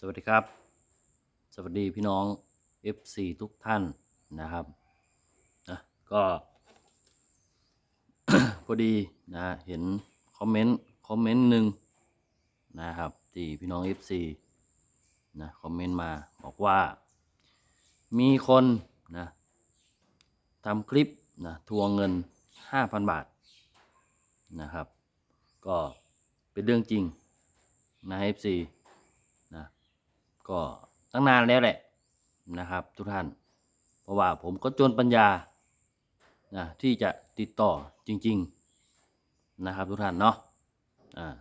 สวัสดีครับ สวัสดีพี่น้อง FC ทุกท่านนะครับนะก็พอดีนะเห็นคอมเมนต์คอมเมนต์หนึ่งนะครับที่พี่น้อง FC นะคอมเมนต์มาบอกว่า มีคนนะทำคลิปนะทวงเงิน 5,000 บาทนะครับ ก็เป็นเรื่องจริงนะ FC ก็ตั้งนานแล้วแหละนะครับ ทุกท่าน เพราะว่าผมก็จนปัญญานะที่จะติดต่อจริง ๆนะครับ ทุกท่านเนาะอ่า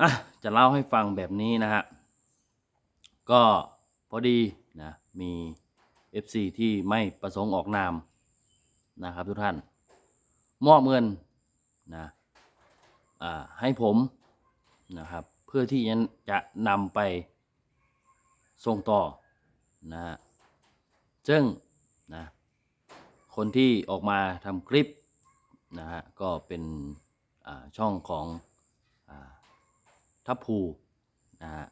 อะจะเล่าให้ฟังแบบนี้นะฮะก็พอดีนะมี FC ที่ไม่ประสงค์ออกนามนะครับ ทุกท่านมอบเงินนะอ่าให้ผมนะครับ เพื่อที่จะนำไปส่งต่อนะฮะซึ่งนะคนที่ออกมาทำคลิปนะฮะก็เป็นช่องของอทัพภูนะฮะ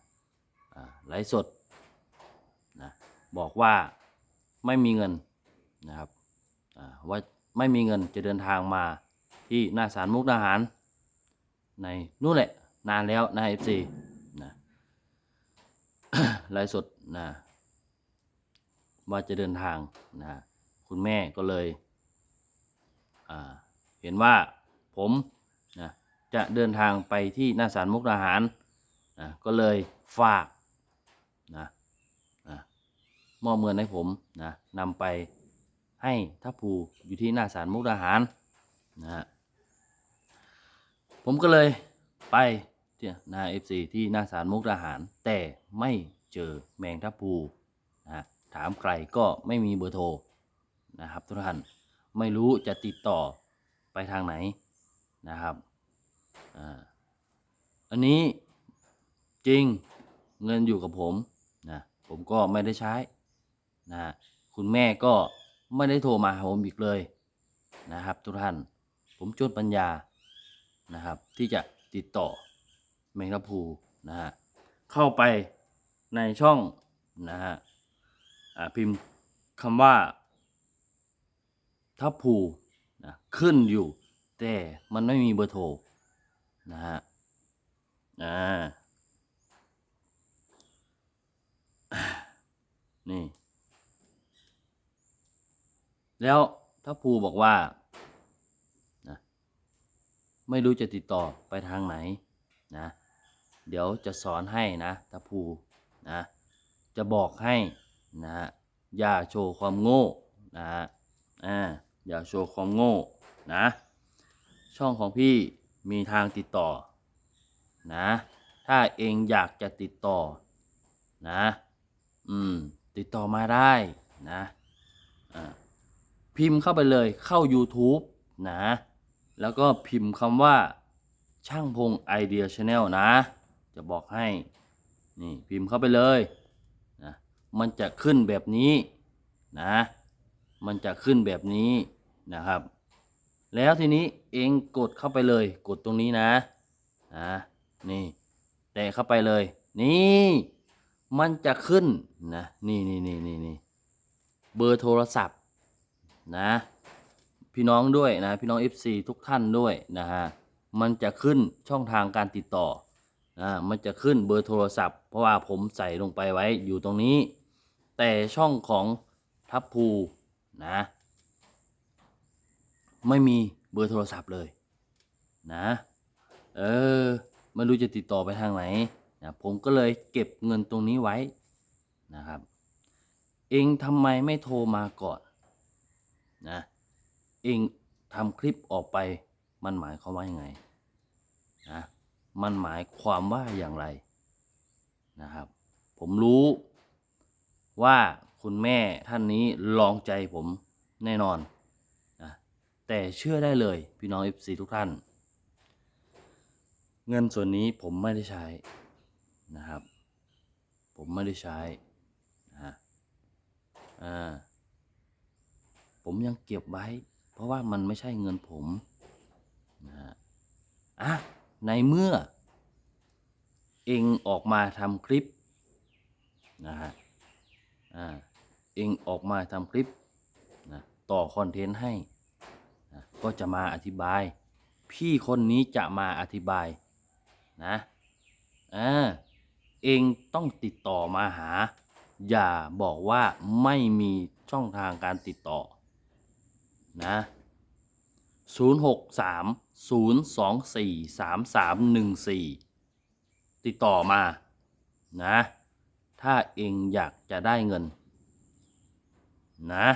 ไลฟ์สดนะบอกว่าไม่มีเงินนะครับว่าไม่มีเงินจะเดินทางมาที่หน้าศาลมุกดาหาร ในนู่นแหละ นานแล้วนะ FC นะไลฟ์สดนะว่าจะเดินทางนะคุณแม่ก็เลยเห็นว่าผมนะจะเดินทางไปที่หน้าศาลมุกดาหารนะก็เลยฝากนะนะมอบเงินให้ผมนะนำไปให้ทัพภูอยู่ที่หน้าศาลมุกดาหารนะฮะผมก็เลย ไปที่นาเอฟซีที่หน้าศาลมุกดาหาร แต่ไม่เจอแมงทับพูนะฮะถามใครก็ไม่มีเบอร์โทรนะครับทุกท่านไม่รู้จะติดต่อไปทางไหนนะครับอ่าอันนี้จริงเงินอยู่กับผมนะผมก็ไม่ได้ใช้นะฮะคุณแม่ก็ไม่ได้โทรมาหาผมอีกเลยนะครับทุกท่านผมจนปัญญานะครับที่จะ ติดต่อแมงกะพูนะฮะเข้าไปในช่องนะฮะอ่าพิมพ์คำว่าทับพูนะขึ้นอยู่ แต่มันไม่มีเบอร์โทรนะฮะอ่านี่ แล้วทัพภูบอกว่า ไม่รู้จะติดต่อไปทางไหนนะเดี๋ยวจะสอนให้นะตะภูนะจะบอกให้นะฮะอย่าโชว์ความโง่นะฮะอ่าอย่าโชว์ความโง่นะช่องของพี่มีทางติดต่อนะถ้าเองอยากจะติดต่อนะอืมติดต่อมาได้นะอ่าพิมพ์เข้าไปเลยเข้า YouTube นะ แล้วก็พิมพ์คำว่า ช่างพงไอเดียชาแนลนะ จะบอกให้ นี่พิมพ์เข้าไปเลยนะมันจะขึ้นแบบนี้นะ มันจะขึ้นแบบนี้นะครับ แล้วทีนี้เองกดเข้าไปเลย กดตรงนี้นะนะนี่แตะเข้าไปเลย นี่มันจะขึ้นนะ นี่นี่นี่นี่นี่เบอร์โทรศัพท์นะ พี่น้องด้วยนะพี่น้อง FC ทุกท่านด้วยนะฮะมันจะขึ้นช่องทางการติดต่อนะมันจะขึ้นเบอร์โทรศัพท์ เพราะว่าผมใส่ลงไปไว้อยู่ตรงนี้ แต่ช่องของทัพภูนะไม่มีเบอร์โทรศัพท์เลยนะเออไม่รู้จะติดต่อไปทางไหนนะผมก็เลยเก็บเงินตรงนี้ไว้นะครับ เองทำไมไม่โทรมาก่อนนะ เองทำคลิปออกไป มันหมายความว่ายังไงนะมันหมายความว่าอย่างไรนะครับ ผมรู้ว่าคุณแม่ท่านนี้ลองใจผมแน่นอนนะแต่เชื่อได้เลยพี่น้อง FC ทุกท่าน เงินส่วนนี้ผมไม่ได้ใช้นะครับ ผมไม่ได้ใช้นะอ่าผมยังเก็บไว้ เพราะว่ามันไม่ใช่เงินผมนะฮะอะในเมื่อ เองออกมาทำคลิปนะฮะอ่าเองออกมาทำคลิปนะต่อคอนเทนต์ให้นะก็จะมาอธิบาย พี่คนนี้จะมาอธิบายนะอ่าเองต้องติดต่อมาหา อย่าบอกว่าไม่มีช่องทางการติดต่อ นะ063-024-3314ติดต่อมานะถ้าเองอยากจะได้เงินนะ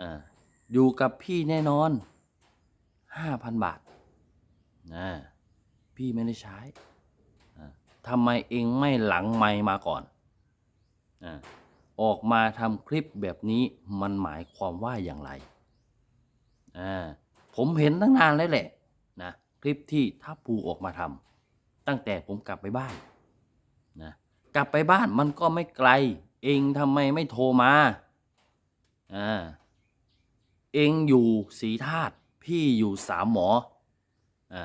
อ่าอยู่กับพี่แน่นอน5,000บาทนะพี่ไม่ได้ใช้ทำไมเองไม่หลังไมค์มาก่อนอออกมาทำคลิปแบบนี้มันหมายความว่าอย่างไร อ่าผมเห็นตั้งนานแล้วแหละนะคลิปที่ทัพภูออกมาทำตั้งแต่ผมกลับไปบ้านนะกลับไปบ้านมันก็ไม่ไกล เองทำไมไม่โทรมาอ่าเองอยู่สีธาตุพี่อยู่สามหมออ่า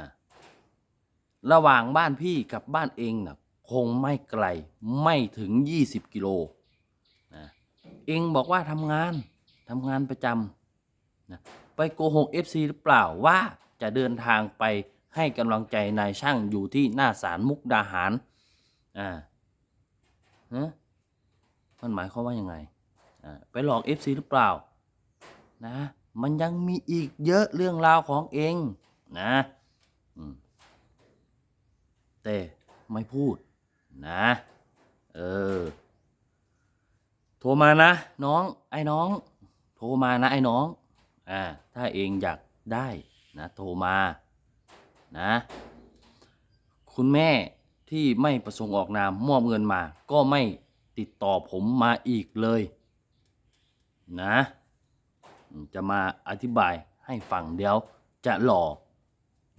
ระหว่างบ้านพี่กับบ้านเองนะคงไม่ไกลไม่ถึง 20 กิโลนะเองบอกว่าทำงานทำงานประจำนะ ไปโกหก FC หรือเปล่าว่าจะเดินทางไปให้กำลังใจนายช่างอยู่ที่หน้าศาลมุกดาหาร อ่าฮะมันหมายความว่ายังไง อ่า ไปหลอก FC หรือเปล่า นะ มันยังมีอีกเยอะเรื่องราวของเอง นะแต่ไม่พูด นะ เออ โทรมานะ น้อง ไอ้น้อง โทรมานะ ไอ้น้อง อ่าถ้าเองอยากได้นะโทรมานะคุณแม่ที่ไม่ประสงค์ออกนามมอบเงินมา ก็ไม่ติดต่อผมมาอีกเลยนะจะมาอธิบายให้ฟังเดี๋ยวจะรอ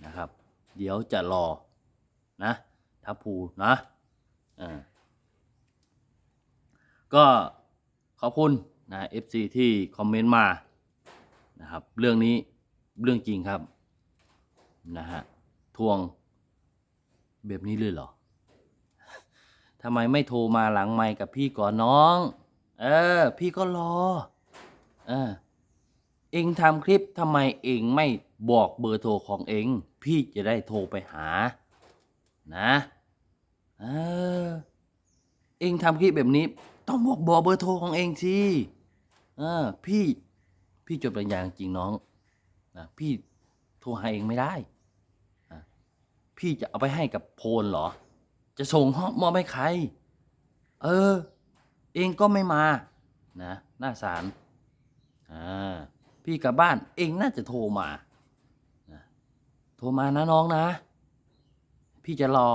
นะครับ เดี๋ยวจะรอนะทัพภูนะอ่าก็ขอบคุณนะ FC ที่คอมเมนต์มา นะครับ เรื่องนี้เรื่องจริงครับนะฮะทวงแบบนี้เลยเหรอทำไมไม่โทรมาหลังไมค์กับพี่ก่อนน้อง เออ พี่ก็รอ เออ เองทำคลิปทำไมเองไม่บอกเบอร์โทรของเอง พี่จะได้โทรไปหา นะเออเองทำคลิปแบบนี้ ต้องบอกบอกเบอร์โทรของเองสิเออ พี่ พี่จดปัญญาจริงน้องนะพี่โทรหาเองไม่ได้อะพี่จะเอาไปให้กับโพลเหรอ จะส่งห้องมอบให้ใคร เออ เองก็ไม่มา นะ หน้าศาลอ่าพี่กลับบ้านเองน่าจะโทรมานะโทรมานะน้องนะ พี่จะรอ